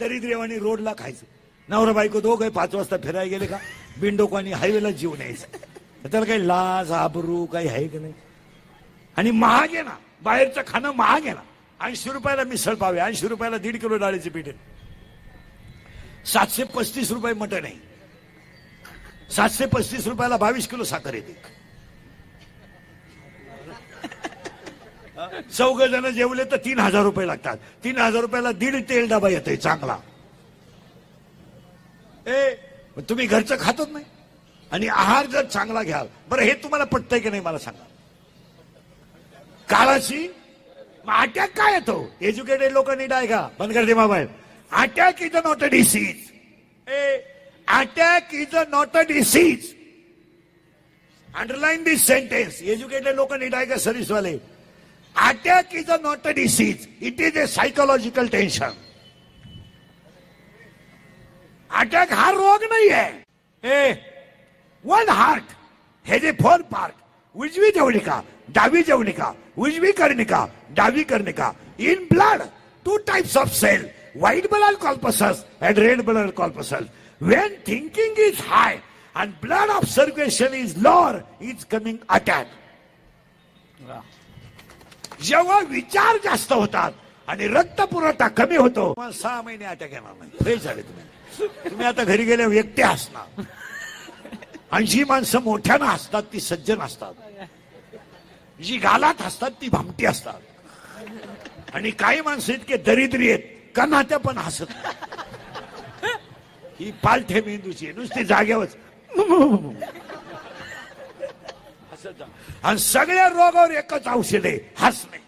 दरिद्रेवाणी रोडला खायचं. नवरा बायको दोघं पाच वाजता फिरायला गेले का? बिंडोकानी हायवेला जीव न्यायचं. त्याला काही लाज आबरू काही आहे का नाही? आणि महाग आहे ना बाहेरचं खाणं महाग आहे ना. ऐंशी रुपयाला मिसळ पावे ऐंशी रुपयाला दीड किलो डाळीचे पीठ सातशे पस्तीस रुपये मटण आहे. सातशे पस्तीस रुपयाला बावीस किलो साखर येते चौघ जण जेवले तर तीन हजार रुपये लागतात. तीन हजार रुपयाला दीड तेल डबा येतोय चांगला. ए तुम्ही घरचं खातच नाही? आणि आहार जर चांगला घ्याल बरं हे तुम्हाला पटतंय की नाही मला सांगा? काळाशी मग अटॅक काय येतो? एज्युकेटेड लोक नीट आहे का? बंद करते mobile. Attack is a not a disease. A attack is a not a disease. Underline this sentence. Educated लोक नीट आहे का सर्व्हिसवाले attack is a not a disease it is a psychological tension attack हा रोग नाही आहे ए वन हार्ट हे जे फोर पार्ट उजवी जवनिका डावी जवनिका उजवी कर्णिका डावी कर्णिका in blood two types of cell white blood corpuscles and red blood corpuscles when thinking is high and blood of circulation is lower is coming attack जेव्हा विचार जास्त होतात आणि रक्त पुरवठा कमी होतो मग सहा महिने अटॅक येणार नाही. फ्रेश झाले तुम्ही. तुम्ही आता घरी गेल्या व्यक्ती असणार आणि जी माणसं मोठ्यानं असतात ती सज्जन असतात. जी गालात असतात ती भामटी असतात. आणि काही माणसं इतके दरिद्री आहेत कनात्या पण हसत ही पालथे मेंदूची आहे, नुसती जाग्यावर आणि सगळ्या रोगावर एकच औषध आहे. हसणे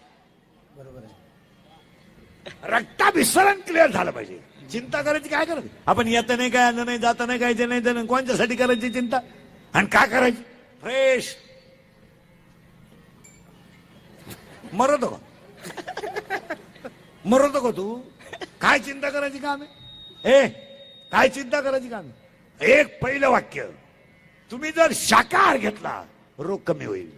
रक्ताभिसरण क्लिअर झालं पाहिजे. चिंता करायची काय करायची आपण येतं नाही काय आलं नाही जाता नाही काय नाही नाही. कोणत्यासाठी करायची चिंता? आणि काय करायची? फ्रेश मरतो का मरतो का तू. काय चिंता करायची काम आहे ए काय चिंता करायची काम एक पहिलं वाक्य. तुम्ही जर शाकाहार घेतला रोग कमी होईल.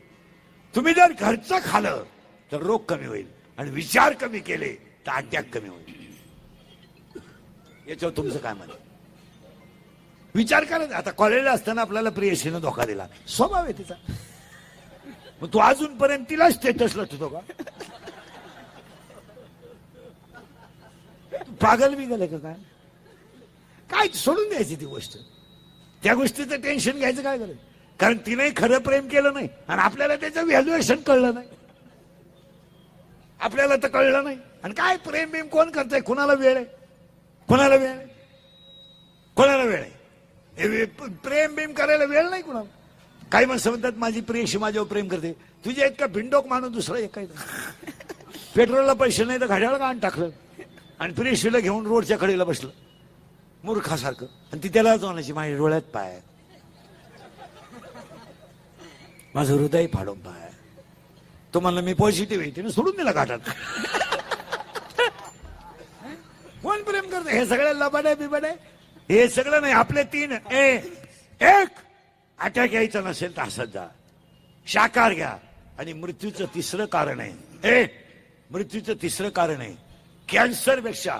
तुम्ही जर घरचं खालं तर रोग कमी होईल. आणि विचार कमी केले तर अटॅक कमी होईल. याच्यावर तुमचं काय म्हणत विचार करत आता कॉलेजला असताना आपल्याला प्रियशीनं धोका दिला. स्वभाव आहे तिचा. मग तू अजूनपर्यंत तिला स्टेटसला ठेवतो का? पागल बिगल आहे का काय? काय सोडून द्यायची ती गोष्ट? त्या गोष्टीचं टेन्शन घ्यायचं काय गरज? कारण तिने खरं प्रेम केलं नाही. आणि आपल्याला त्याचं व्हॅल्युएशन कळलं नाही. आपल्याला तर कळलं नाही. आणि काय प्रेम बिम कोण करतंय? कुणाला वेळ आहे? कुणाला वेळ आहे? कोणाला वेळ आहे? हे वे- प्रेम बिम करायला वेळ नाही कुणाला. काही मग समजतात माझी प्रियशी माझ्यावर प्रेम करते. तुझ्या इतका भिंडोक माणूस दुसरा एक काही पेट्रोलला पैसे नाही तर घड्याळ का टाकलं? आणि प्रियशीला घेऊन रोडच्या कडेला बसलं. मूर्खासारखं. आणि ती त्याला म्हणायची माझ्या डोळ्यात पाय आहे. माझं हृदय फाडून पाय आहे. मी पॉझिटिव्ह आहे तिने सोडून दिला घाटात कोण प्रेम करत? हे सगळं लबाड आहे बिबाड? आहे हे सगळं नाही आपले तीन. ए एक अटॅक यायचा नसेल तर हसत जा. शाकार घ्या. आणि मृत्यूचं तिसरं कारण आहे. ए मृत्यूचं तिसरं कारण आहे. कॅन्सरपेक्षा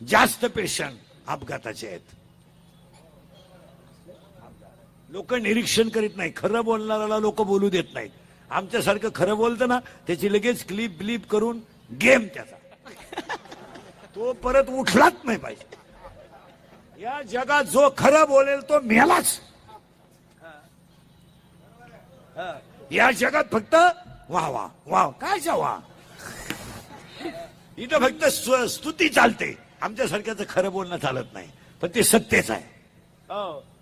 जास्त पेशंट अपघाताचे आहेत. लोक निरीक्षण करीत नाही खरं बोलणाऱ्याला लोक बोलू देत नाहीत. आमच्यासारखं खरं बोलतं ना त्याची लगेच क्लिप ब्लिप करून गेम त्याचा. तो परत उठलाच नाही पाहिजे. या जगात जो खरं बोलेल तो मेलाच. या जगात फक्त वा वा वा काय वा? इथं फक्त स्तुती चालते. आमच्यासारख्याचं खरं बोलणं चालत नाही. पण ते सत्यच आहे.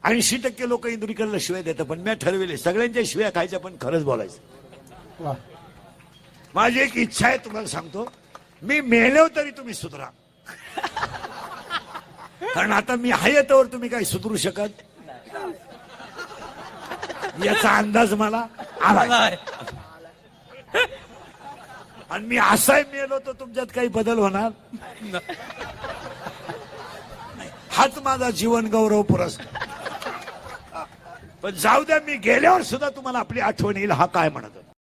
ऐंशी टक्के लोक इंदुरीकडला शिवाय देतात पण मी ठरविले सगळ्यांच्या शिव्या खायच्या पण खरंच बोलायचं. माझी एक इच्छा आहे तुम्हाला सांगतो. मी मेलो तरी तुम्ही सुधरा. कारण आता मी आहे तोवर तुम्ही काही सुधरू शकत. याचा अंदाज मला आला आणि मी असाही मेलो तर तुमच्यात काही बदल होणार? हाच माझा जीवन गौरव पुरस्कार. पण जाऊ द्या मी गेल्यावर सुद्धा तुम्हाला आपली आठवण येईल हा काय म्हणत